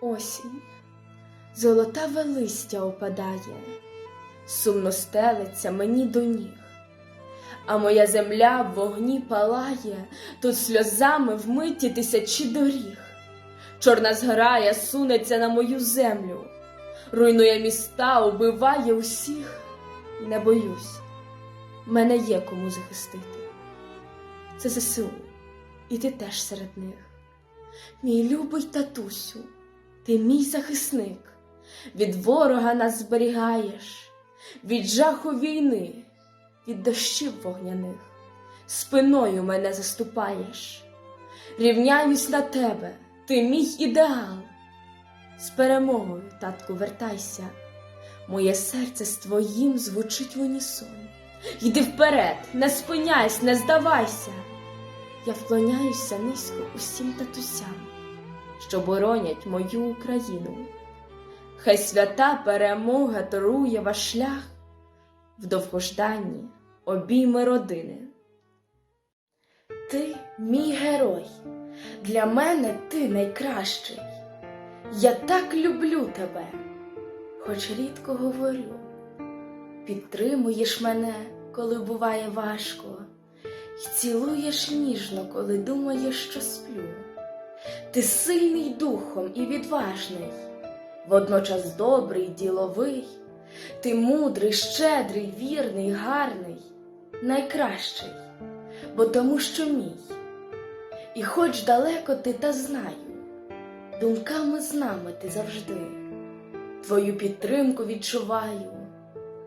Осінь, золотаве листя опадає, сумно стелиться мені до ніг, а моя земля в вогні палає, тут сльозами вмиті тисячі доріг. Чорна зграя сунеться на мою землю, руйнує міста, убиває усіх. Не боюсь, мене є кому захистити. Це ЗСУ, і ти теж серед них. Мій любий татусю, ти мій захисник, від ворога нас зберігаєш, від жаху війни, від дощів вогняних, спиною мене заступаєш, рівняюсь на тебе, ти мій ідеал. З перемогою, татку, вертайся, моє серце з твоїм звучить в унісон. Йди вперед, не спиняйся, не здавайся. Я вклоняюся низько усім татусям, що боронять мою Україну. Хай свята перемога торує ваш шлях в довгожданні обійми родини. Ти мій герой, для мене ти найкращий. Я так люблю тебе, хоч рідко говорю. Підтримуєш мене, коли буває важко, й цілуєш ніжно, коли думаєш, що сплю. Ти сильний духом і відважний, водночас добрий, діловий, ти мудрий, щедрий, вірний, гарний, найкращий, бо тому, що мій. І хоч далеко ти та знаю, думками з нами ти завжди, твою підтримку відчуваю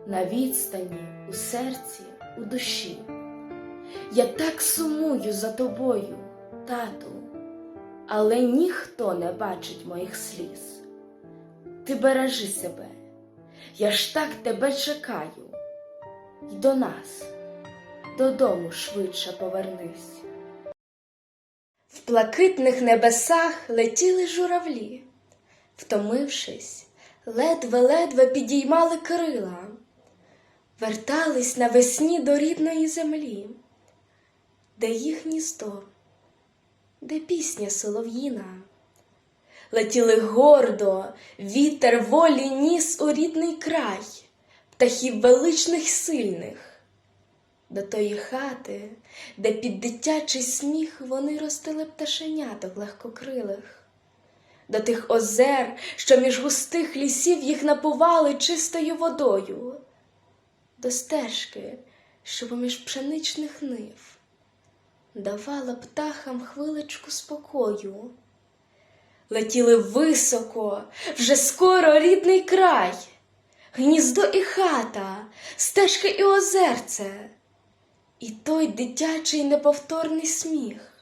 на відстані, у серці, у душі. Я так сумую за тобою, тату, але ніхто не бачить моїх сліз. Ти бережи себе, я ж так тебе чекаю, й до нас, додому швидше повернись. В блакитних небесах летіли журавлі, втомившись, ледве-ледве підіймали крила, вертались навесні до рідної землі, де їх гніздо, де пісня солов'їна. Летіли гордо, вітер волі ніс у рідний край, птахів величних сильних, до тої хати, де під дитячий сміх вони ростили пташеняток легкокрилих, до тих озер, що між густих лісів їх напували чистою водою, до стежки, що поміж пшеничних нив, давала птахам хвилечку спокою. Летіли високо, вже скоро рідний край, гніздо і хата, стежки і озерце, і той дитячий неповторний сміх,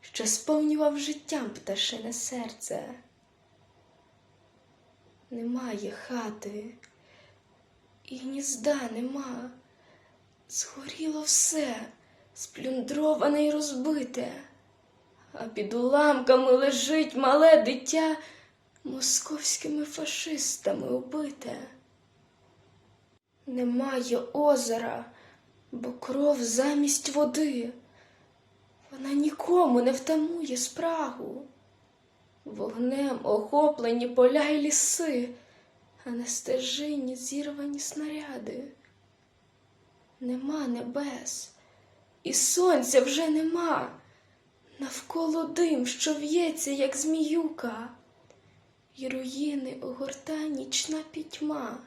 що сповнював життям пташине серце. Немає хати, і гнізда нема, згоріло все, сплюндроване й розбите а під уламками лежить мале дитя московськими фашистами убите. Немає озера, бо кров замість води, вона нікому не втамує спрагу. Вогнем охоплені поля й ліси, а на стежині зірвані снаряди. Нема небес, і сонця вже нема. Навколо дим, що в'ється, як зміюка, І руїни огорта нічна пітьма,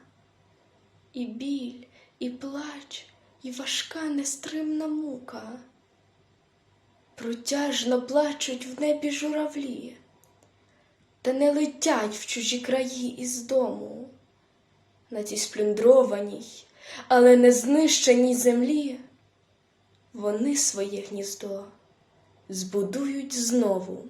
І біль, і плач, і важка нестримна мука. Протяжно плачуть в небі журавлі, Та не летять в чужі краї із дому. На цій сплюндрованій, але не знищеній землі Вони своє гніздо збудують знову.